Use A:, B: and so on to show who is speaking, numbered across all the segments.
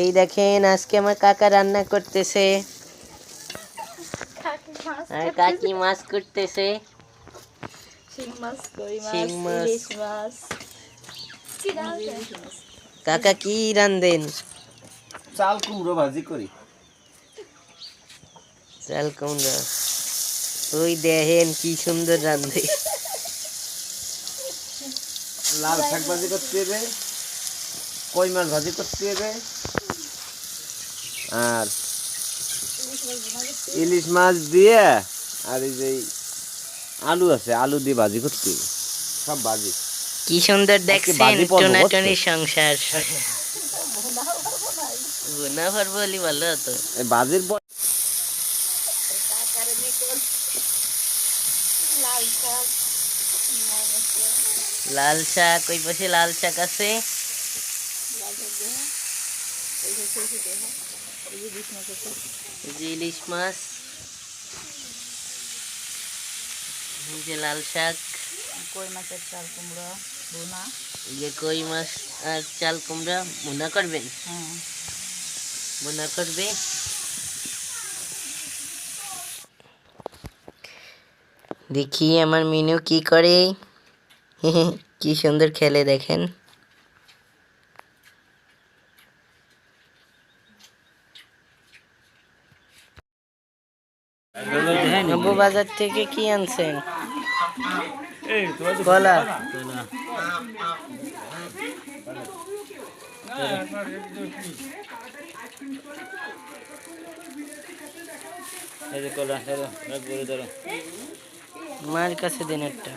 A: এই দেখেন আজকে আমার কাকা রান্না করতেছে। আর কাকি মাছ করতেছে। কাকা কি রান্ধেন?
B: চাল কুমড়ো ভাজি করি।
A: চাল কুমড়া। ওই দেখেন কি সুন্দর রান্ধে।
B: লাল শাক ভাজি করতে হবে কই মাছ ভাজি করতে হবে। আর ইলিশ মাছ দিয়ে আর এই যে আলু আছে আলু দিয়ে ভাজি করতে সব ভাজি।
A: কি সুন্দর দেখছেন টোনাটনি সংসার। গুনা ভর বলি ভালো হতো।
B: এই ভাজির পর
A: লাল শাক ওই পাশে লাল শাক আছে। যে ইলিশ মাছ যে লাল শাক।
C: কই মাছের চাল কুমড়ো বোনা
A: যে কই মাছ আর চাল কুমড়া মুনা করবেন
C: হ্যাঁ।
A: মুনা করবে? দেখি আমার মিনু কি করে। কি সুন্দর খেলে দেখেন। আব্বু বাজার থেকে কি আনছেন? কলা মার কাছে দিন একটা।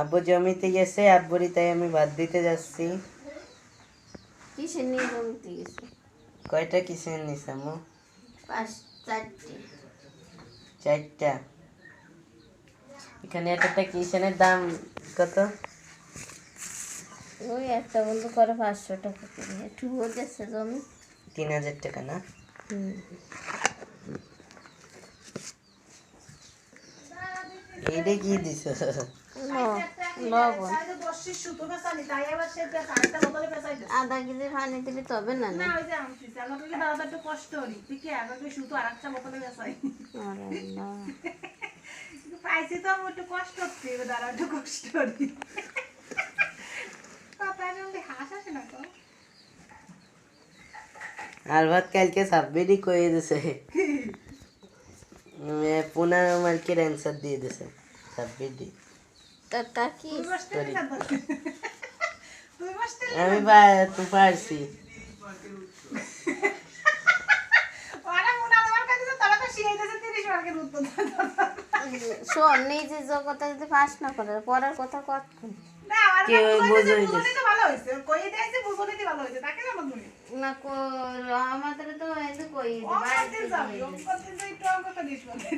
A: আব্বু জমিতে গেছে আব্বুরি তাই আমি ভাত দিতে যাচ্ছি।
D: কিসের নিয়ে জমিতে গেছে?
A: কয়টা কিসের নিস আম্মু?
D: পাঁচ চারটে।
A: চারটা। এখানে একটা কিসেনের দাম কত?
D: ওই একটা বন্ধু করে পাঁচশো টাকা করে। একটু বোঝাচ্ছে জমি।
A: তিন হাজার টাকা না। এইটা কি দিছ?
D: লবণ আধা কেজি পানি দিলে তবে না না। আরে আল্লাহ।
E: পাইছি তো আমার একটু কষ্ট হচ্ছে। এবার দাঁড়া একটু কষ্ট
A: আর ভাত কালকে সাবমিটই করে দিছে। পনেরো মার্কের অ্যান্সার দিয়ে দিছে সাবমিটই
D: তা
E: না তো। বসতে
A: আমি তো পারছি
E: তো তো
D: শোন নিজে জগতে যদি পাস না করে পরের কথা কতক্ষণ
E: না আমার
A: কে ওই বোঝাই দিছে।
E: বুঝতে তো ভালো হয়েছে কই দিয়েছে বুঝতে ভালো হয়েছে তাকে জানো তুমি
D: না কো- আমাদের তো এই যে কই
E: ও করতে যাবি ও করতে যাই একটু অঙ্ক তো দিস বলতে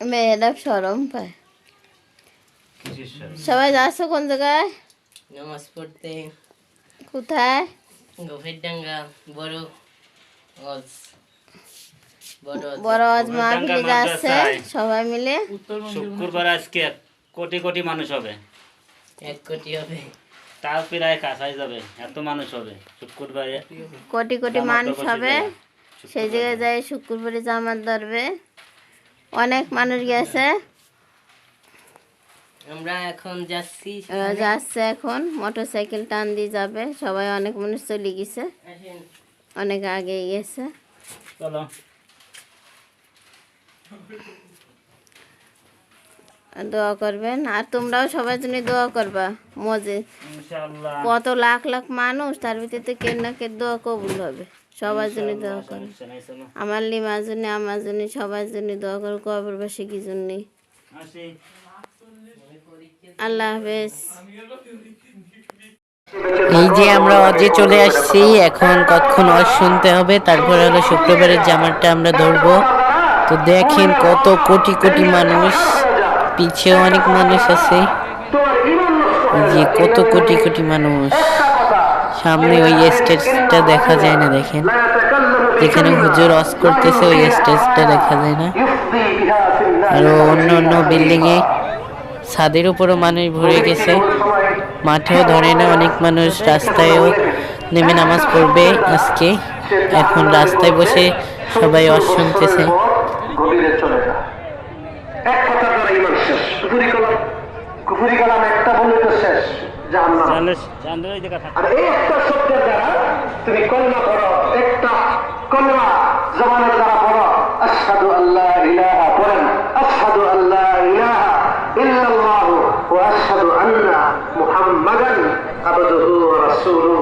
D: মেয়েরা সরম পায় সবাই যাচ্ছে কোন জায়গায়
A: নামাজ পড়তে
D: কোথায়
A: গভীর ডাঙ্গা বড় বড়
D: যাচ্ছে সবাই মিলে
F: শুক্রবার আজকে কোটি কোটি মানুষ হবে
A: এক কোটি হবে
F: তাও প্রায় কাছাই যাবে এত মানুষ হবে শুক্রবারে
D: কোটি কোটি মানুষ হবে সেই জায়গায় যাই শুক্রবারে জামাত ধরবে অনেক মানুষ গেছে।
A: আমরা এখন যাচ্ছি
D: যাচ্ছে এখন মোটর সাইকেল টান দিয়ে যাবে। সবাই অনেক মানুষ চলে গেছে। অনেক আগে গেছে।
F: চলো।
D: দোয়া করবেন। আর তোমরাও সবার জন্য দোয়া করবা। মজে কত লাখ লাখ মানুষ তার ভিতরে তো কে না কে দোয়া কবুল হবে। সবার জন্য দোয়া করো আমার লিমার জন্য আমার জন্য সবার জন্য দোয়া করো কবরবাসী কি জন্য? আল্লাহ হাফেজ।
A: এই যে আমরা অজে চলে আসছি এখন কতক্ষণ অজ শুনতে হবে তারপরে হলো শুক্রবারের জামারটা আমরা ধরবো। তো দেখেন কত কোটি কোটি মানুষ পিছেও অনেক মানুষ আছে। এই যে কত কোটি কোটি মানুষ। সামনে ওই স্টেজটা দেখা যায় না, দেখেন। যেখানে হুজুর অস করতেছে, ওই স্টেজটা দেখা যায় না। আরও অন্য অন্য বিল্ডিং এ ছাদের উপরও মানুষ ভরে গেছে। মাঠেও ধরে না, অনেক মানুষ রাস্তায়ও নেমে নামাজ পড়বে আজকে। এখন রাস্তায় বসে সবাই অশ শুনতেছে।
G: একটা তো শেষ। আর এই একটা শব্দের দ্বারা তুমি কলমা পড়ো একটা কলমা জবানের দ্বারা পড়ো আশহাদু আল্লাহ ইলাহা পড়েন আশহাদু আল্লাহ ইলাহা ইল্লাল্লাহু ওয়া আশহাদু আন্না মুহাম্মাদান আবদুহু ওয়া রাসূলুহু।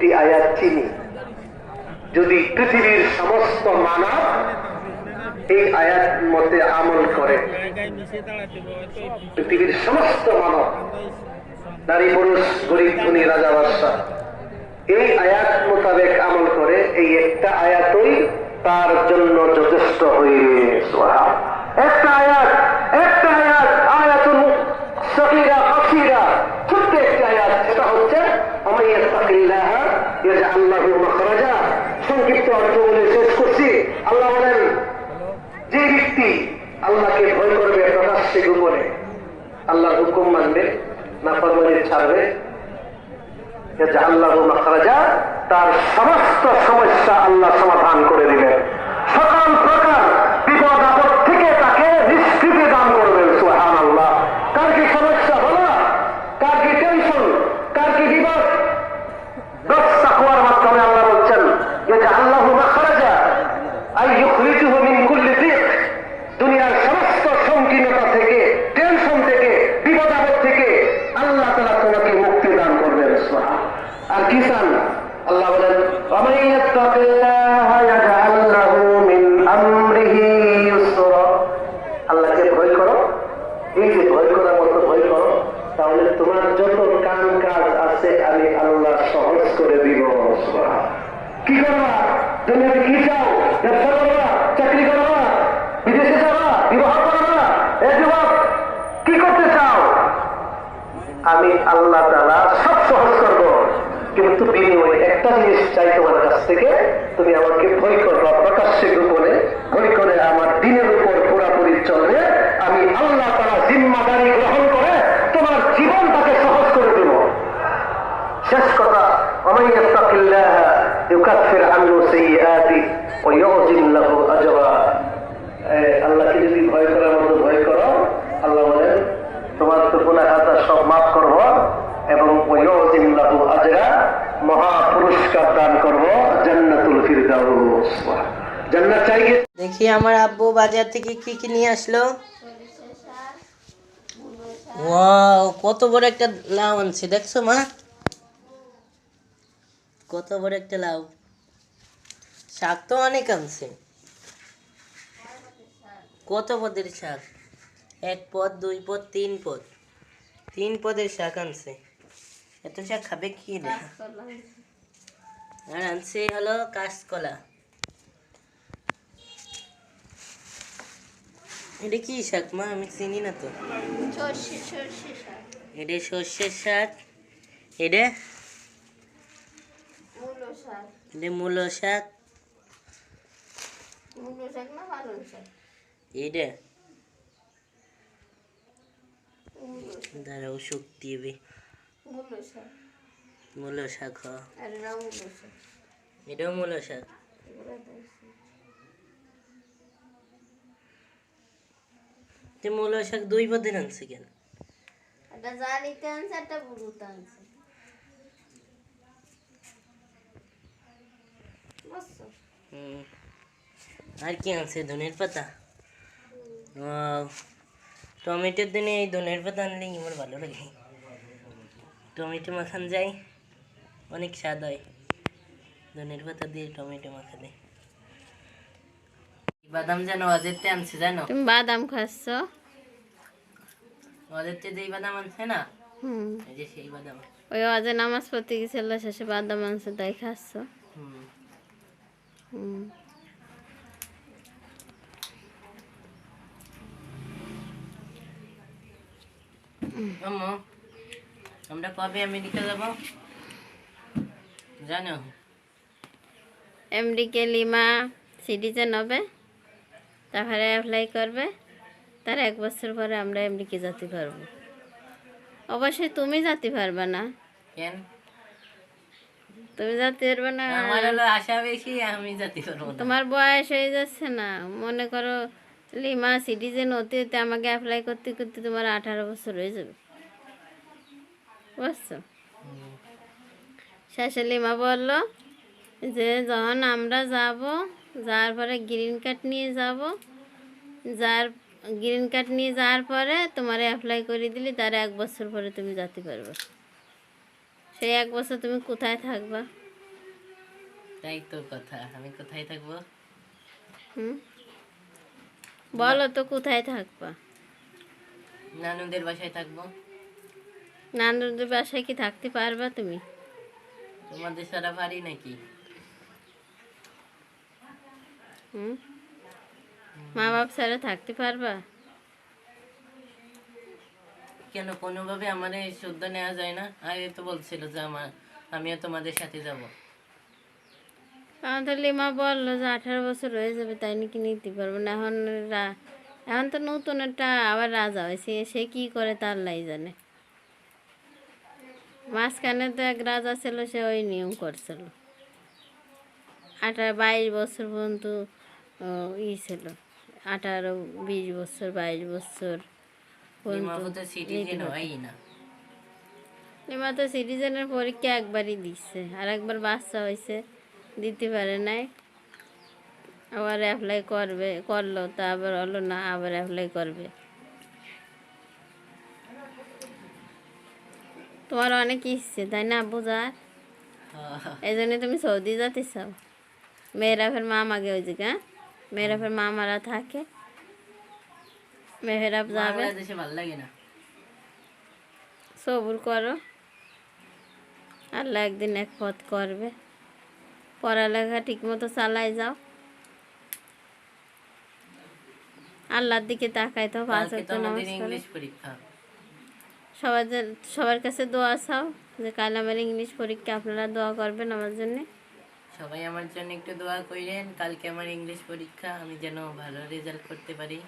G: একটি আয়াত চিনি যদি পৃথিবীর সমস্ত মানব এই আয়াত মতে আমল করে, পৃথিবীর সমস্ত মানব, নারী, পুরুষ, গরিব, ধনী, রাজা বাদশাহ এই আয়াত মোতাবেক আমল করে, এই একটা আয়াতই তার জন্য যথেষ্ট সুবহান। একটা আয়াত একটা আয়াত, আয়াতুল সগীরা কাসীরা ছোট্ট একটি আয়াত এটা হচ্ছে আমি ইয়াত্তাকিল্লাহ ইয়াজআল লাহু মাখরাজা সংক্ষিপ্ত অর্থ বলে শেষ করছি। আল্লাহ বলেন, যে ব্যক্তি আল্লাহকে ভয় করবে প্রকাশ্যে গোপনে আল্লাহ হুকুম মানবে না ফরমানি ছাড়বে আল্লাহ মাখারাজা তার সমস্ত সমস্যা আল্লাহ সমাধান করে দিবেন। কি করবা? দুনিয়াতে কি চাও? ব্যবসা করবা? চাকরি করবা? বিদেশে যাবা? বিবাহ করবা? এ যুবক, কি করতে চাও? আমি আল্লাহ তালা সব সহজ করব। কিন্তু বিনিময়ে একটা জিনিস চাই তোমার কাছ থেকে। তুমি আমাকে ভয় করবা, প্রকাশ্যে গোপনে। ভয় করে আমার দিনের উপর পুরাপুরি চলবে। আমি আল্লাহ তালা জিম্মাদারি
A: বাজার থেকে কি কি নিয়ে আসলো? কত বড় একটা লাউ আনছে, দেখছ মা? কত বড় একটা লাউ। শাক তো অনেক আনছে। কত পদের শাক? এক পদ, দুই পদ, তিন পদ। তিন পদের শাক আনছে। এত শাক খাবে কি রে? আর আনছে হলো কাঁচকলা। এটা কি শাক মা? আমি চিনি না তো। এটা সর্ষের শাক। এটা?
D: মূলো শাক।
A: এটা মূলো এটা? দাঁড়াও শক্তি হবে
D: মূলো শাক।
A: এটাও মূলো শাক
D: এগুলো দেখছি
A: তো মূলো শাক দুই পদের আনছে কেন?
D: একটা জালিতে আনছে একটা বুড়ুতে আনছে।
A: আর কি আনছে ধনের পাতা. টমেটোর দিনে এই ধনের পাতা আনলে আমার ভালো লাগে? টমেটো মাখান যায় অনেক স্বাদ হয়। ধনের পাতা দিয়ে টমেটো মাখা মাখালে বাদাম যেন অজেরতে আনছে জানো?
D: তুমি বাদাম খাচ্ছ?
A: অজেরতে যেই বাদাম আনছে না?
D: হুম।
A: এই যে সেই বাদাম।
D: ওই অজে নামাজ পড়তে গেছিল শেষে বাদাম আনছে তাই খাচ্ছ?
A: হুম।
D: হুম।
A: আম্মু আমরা কবে আমেরিকা যাব? জানো?
D: এমডিকে লিমা সিটিজেন হবে? তারপরে অ্যাপ্লাই করবে। তার এক বছর পরে আমরা এমনি কি যেতে পারব। অবশ্যই তুমি যেতে পারবে না।
A: কেন?
D: তুমি যেতে পারবে না।
A: আমার হলো আশা বেশি আমি যেতে পারব
D: তোমার বয়স হয়ে যাচ্ছে না। মনে করো লিমা সিটিজেন হতে হতে আমাকে অ্যাপ্লাই করতে করতে তোমার আঠারো বছর হয়ে যাবে। বুঝছ? শেষে লিমা বলল যে যখন আমরা যাব যাওয়ার পরে গ্রিন কার্ড নিয়ে যাব। যার গ্রিন কার্ড নিয়ে যাওয়ার পরে তোমার অ্যাপ্লাই করে দিলি তার এক বছর পরে তুমি যেতে পারবে। সেই এক বছর তুমি কোথায় থাকবা?
A: তাই তো কথা আমি কোথায় থাকব?
D: হুম? বলো তো কোথায় থাকবা?
A: নানুদের বাসায় থাকব।
D: নানুদের বাসায় কি থাকতে পারবা তুমি?
A: তোমাদের সারা পারি নাকি?
D: হুম? মা বাপ ছাড়া থাকতে পারবা?
A: কেন? কোনোভাবে আমার এই শুদ্ধ নেওয়া যায় না? আগে তো বলছিল যে আমার আমিও তোমাদের সাথে যাব।
D: তো লিমা বলল যে আঠারো বছর হয়ে যাবে তাই নাকি নিতে পারব না? এখন রা- এখন তো নতুন একটা আবার রাজা হয়েছে সে কি করে তার লাই জানে? মাঝখানে তো এক রাজা ছিল সে ওই নিয়ম করছিল। আঠারো বাইশ বছর পর্যন্ত ই ছিল। আঠারো বিশ বছর বাইশ বছর
A: লিমাবু তো
D: সিটিজেনের পরীক্ষা একবারই দিচ্ছে। আর একবার বাচ্চা হয়েছে দিতে পারে নাই। আবার অ্যাপ্লাই করবে করল তা আবার হলো না আবার অ্যাপ্লাই করবে। তোমার অনেক ইচ্ছে তাই না বোঝার এই জন্য তুমি সৌদি যেতে চাও। মেয়েরা ফের মামাকে ওই দিকে মেয়েরা ফের মামারা থাকে মেয়েরা যাবে
A: ভালো লাগে না
D: সবুর করো আল্লাহ একদিন এক পথ করবে পড়ালেখা ঠিক মতো চালাই যাও আল্লাহর দিকে তাকাই তো সবার সবার কাছে দোয়া চাও যে কাল আমার ইংলিশ পরীক্ষা আপনারা দোয়া করবেন আমার জন্য
A: সবাই আমার জন্য একটু দোয়া করেন কালকে আমার ইংলিশ পরীক্ষা আমি যেন ভালো রেজাল্ট করতে পারি।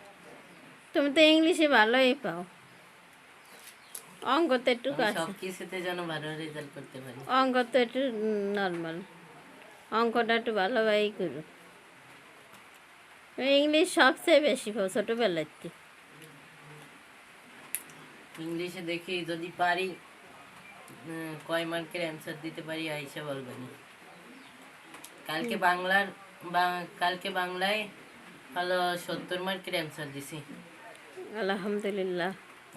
D: তুমি তো ইংলিশে ভালোই পাও। অঙ্ক তো একটু
A: সব কিছুতে যেন ভালো রেজাল্ট করতে পারি।
D: অঙ্ক তো একটু নর্মাল অঙ্কটা একটু ভালোভাবেই করো। ইংলিশ সবচেয়ে বেশি পাও ছোটোবেলার থেকে।
A: ইংলিশে দেখি যদি পারি কয় মার্কের অ্যান্সার দিতে পারি আইসা বলবেন কালকে বাংলার কালকে বাংলায় হলো সত্তর মার্কের অ্যান্সার দিছি।
D: আলহামদুলিল্লাহ।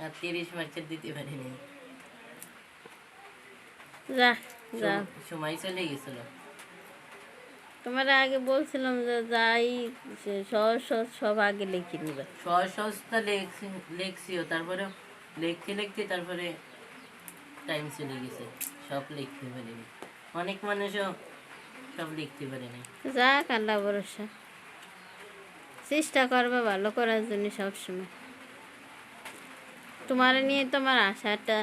A: আর তিরিশ মার্কের দিতে পারিনি।
D: যা যা।
A: সময় চলে গেছিল।
D: তোমার আগে বলছিলাম যে যাই সহজ সহজ সব আগে লিখে নিবে।
A: সহজ সহজটা লেখছি লেখছিও তারপরে লিখতে লিখতে তারপরে টাইম চলে গেছে সব লিখতে পারিনি। অনেক মানুষও সব লিখতে পারেনি
D: যাক আল্লাহ ভরসা। চেষ্টা করবে ভালো করার জন্য সবসময়। তোমার নিয়ে তোমার আশা একটা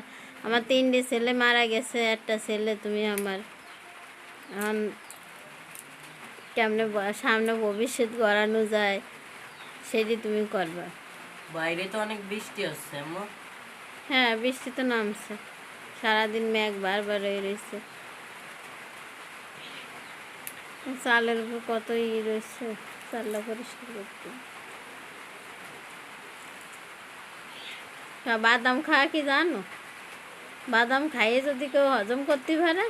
D: আমার তিনটে ছেলে মারা গেছে একটা ছেলে তুমি আমার এখন কেমনে সামনে ভবিষ্যৎ গড়ানো যায় সেটি তুমি করবা।
A: বাইরে তো অনেক বৃষ্টি হচ্ছে
D: হ্যাঁ বৃষ্টি তো নামছে। সারাদিন মেঘ বারবার হয়ে রয়েছে। চালের উপর কত ই রয়েছে, চালটা পরিষ্কার করতে। বাদাম খাওয়া কি জানো? বাদাম খাইয়ে যদি কেউ হজম করতে পারে,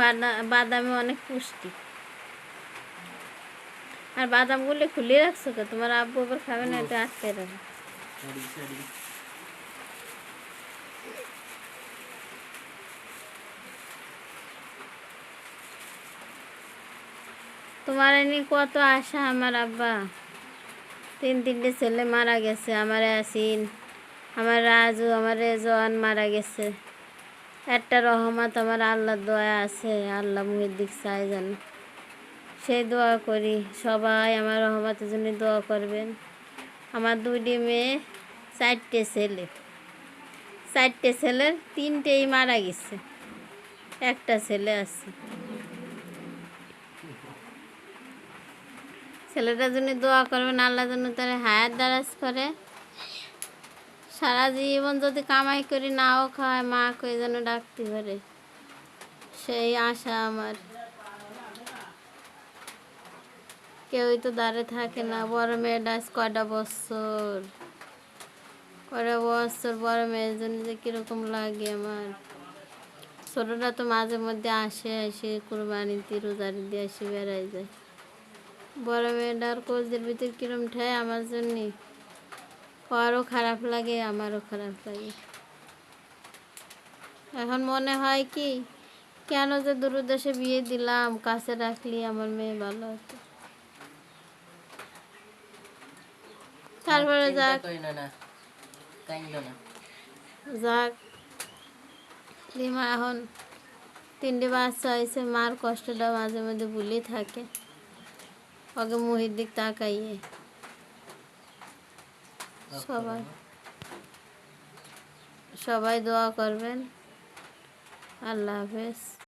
D: বাদা, বাদামে অনেক পুষ্টি। আর বাদামগুলো খুলে রাখছো তো তোমার আব্বু আবার খাবে না, এটা আটকে রাখো তোমার এনে কত আশা আমার আব্বা? তিন তিনটে ছেলে মারা গেছে, আমার আসিন আমার রাজু, আমার রেজন মারা গেছে। একটা রহমত, আমার আল্লাহর দোয়া আছে, আল্লাহ মুহের দিক চাই যেন। সেই দোয়া করি, সবাই আমার রহমতের জন্য দোয়া করবেন। আমার দুইটি মেয়ে, চারটে ছেলে। চারটে ছেলের তিনটেই মারা গেছে। একটা ছেলে আছে। ছেলেটার জন্য দোয়া করবেন, আল্লাহ যেন তার হায়াত দারাজ করে। সারা জীবন যদি কামাই করি, নাও খাওয়ায় মা কই যেন ডাকতে পারে। সেই আশা আমার। কেউই তো দাঁড়ে থাকে না। বড় মেয়েটা কয়টা বছর? কয়টা বছর? বড় মেয়ের জন্য যে কীরকম লাগে আমার। ছোটোটা তো মাঝে মধ্যে আসে আসে কুরবানিতে, রোজারি দিয়ে আসে বেড়াই যায়। বড় মেয়েটার কোচদের ভিতর কিরম ঠায় আমার জন্যে। ওরও খারাপ লাগে আমারও খারাপ লাগে। এখন মনে হয় কি কেন যে দূরদেশে বিয়ে দিলাম কাছে রাখলি আমার মেয়ে ভালো হতো। তারপরে যাক। যাক এখন তিনটে বাচ্চা হয়েছে মার কষ্টটা মাঝে মাঝে ভুলে থাকে। ওকে মুহির দিক তাকাইয়ে। সবাই। সবাই দোয়া করবেন। আল্লাহ হাফেজ।